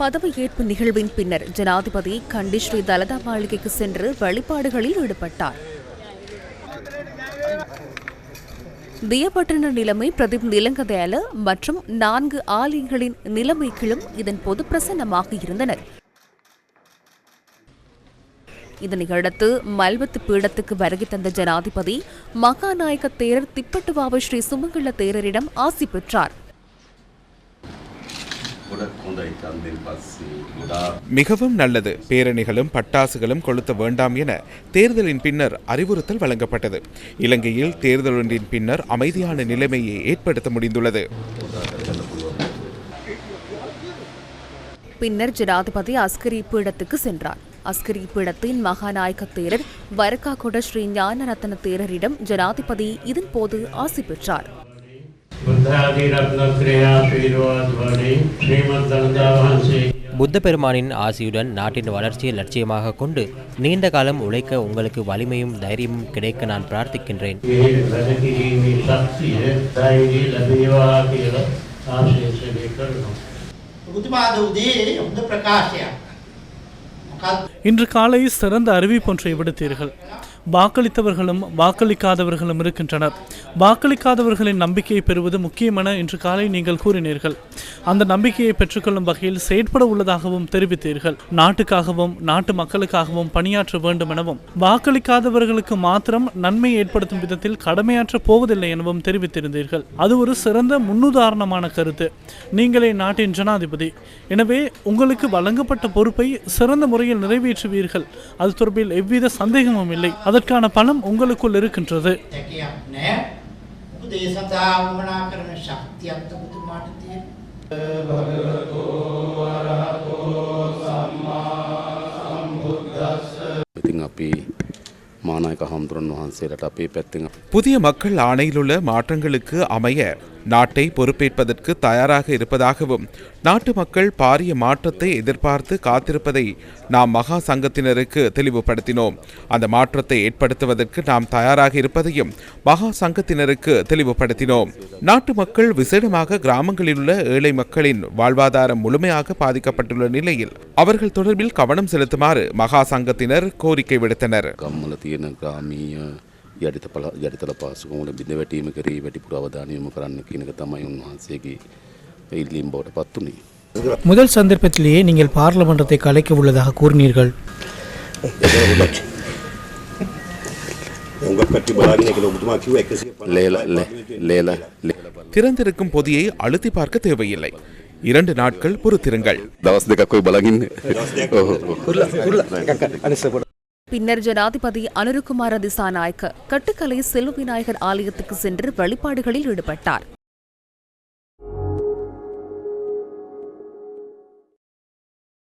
பதவியேற்பு நிகழ்வின் பின்னர் ஜனாதிபதி கண்டி ஸ்ரீ தலதா மாளிகைக்கு சென்று வழிபாடுகளில் ஈடுபட்டார். தியப்பட்டின நிலைமை பிரதீப் நிலங்கதேல மற்றும் நான்கு ஆலயங்களின் நிலைமைகளும் இதன் பொது பிரசன்னமாக இருந்தனர். இதனையடுத்து மல்வத்து பீடத்துக்கு வருகை தந்த ஜனாதிபதி மகாநாயக தேரர் திப்பட்டுவாவு ஸ்ரீ சுமங்கல தேரரிடம் ஆசி பெற்றார். மிகவும் நல்லது. பேரணிகளும் பட்டாசுகளும் கொளுத்த வேண்டாம் என தேர்தலின் பின்னர் அறிவுறுத்தல் வழங்கப்பட்டது. இலங்கையில் தேர்தல் ஒன்றின் பின்னர் அமைதியான நிலைமையை ஏற்படுத்த முடிந்துள்ளது. பின்னர் ஜனாதிபதி அஸ்கரி பீடத்துக்கு சென்றார். அஸ்கரி பீடத்தின் மகாநாயக தேரர் வரக்காகொட ஸ்ரீ ஞானரத்ன தேரரிடம் ஜனாதிபதி இதன்போது ஆசி பெற்றார். புத்த பெருமானின் ஆசியுடன் நாட்டின் வளர்ச்சியை லட்சியமாக கொண்டு நீண்ட காலம் உழைக்க உங்களுக்கு வலிமையும் தைரியமும் கிடைக்க நான் பிரார்த்திக்கின்றேன். இன்று காலை சிறந்த அறிவிப்பொன்றை விடுத்தீர்கள். வாக்களித்தவர்களும் வாக்களிக்காதவர்களும் இருக்கின்றனர். வாக்களிக்காதவர்களின் நம்பிக்கையை பெறுவது முக்கியமென இன்று காலை நீங்கள் கூறினீர்கள். அந்த நம்பிக்கையை பெற்றுக்கொள்ளும் வகையில் செயற்பட உள்ளதாகவும் தெரிவித்தீர்கள். நாட்டுக்காகவும் நாட்டு மக்களுக்காகவும் பணியாற்ற வேண்டும் எனவும் வாக்களிக்காதவர்களுக்கு மாத்திரம் நன்மை ஏற்படுத்தும் விதத்தில் கடமையாற்ற போவதில்லை எனவும் தெரிவித்திருந்தீர்கள். அது ஒரு சிறந்த முன்னுதாரணமான கருத்து. நீங்களே நாட்டின் ஜனாதிபதி. எனவே உங்களுக்கு வழங்கப்பட்ட பொறுப்பை சிறந்த முறையில் நிறைவேற்றுவீர்கள். அது தொடர்பில் எவ்வித சந்தேகமும் இல்லை. அதற்கான பலம் உங்களுக்குள் இருக்கின்றது හැකයක් නෑ. මොකද ඒ සඳහා වමනා කරන ශක්තියක්ද බුදුමාට තියෙන්නේ. ඉතින් අපි මානායක හමුදුරන් වහන්සේලට අපේ පැත්තෙන් புதிய மக்கள் ஆணையிலுள்ள மாற்றங்களுக்கு அமைய நாட்டை பொறுப்பேற்பதற்கு தயாராக இருப்பதாகவும் நாட்டு மக்கள் பாரிய மாற்றத்தை எதிர்பார்த்து காத்திருப்பதை நாம் மகா சங்கத்தினருக்கு தெளிவுபடுத்தினோம். அந்த மாற்றத்தை ஏற்படுத்துவதற்கு நாம் தயாராக இருப்பதையும் மகா சங்கத்தினருக்கு தெளிவுபடுத்தினோம். நாட்டு மக்கள் விசேடமாக கிராமங்களில் உள்ள ஏழை மக்களின் வாழ்வாதாரம் முழுமையாக பாதிக்கப்பட்டுள்ள நிலையில் அவர்கள் தொடர்பில் கவனம் செலுத்துமாறு மகா சங்கத்தினர் கோரிக்கை விடுத்தனர். ගම්මල තියෙන ග්‍රාමීය යටිතපල යටිතල පාසුකමුල බිඳ වැටීම කරේ වැඩිපුර අවධානයම කරන්න කියනක තමයි උන්වහන්සේගේ ඉල්ලීම් බවට පත් වනේ. முதல் சந்தர்ப்பத்திலேயே நீங்கள் பார்லமெண்டத்தை கலைக்க உள்ளதாக கூறினீர்கள் ලේල ලේල திறந்திருக்கும் பொதியை அழுத்தி பார்க்க தேவையில்லை இரண்டு நாட்கள் பொறுத்திருங்கள் දවස් දෙකක්කොයි බලගින්න பின்னர் ஜனாதிபதி அனுருகுமார திசாநாயக்க கட்டுக்கலை செல்வ விநாயகர் ஆலயத்துக்கு சென்று வழிபாடுகளில் ஈடுபட்டார்.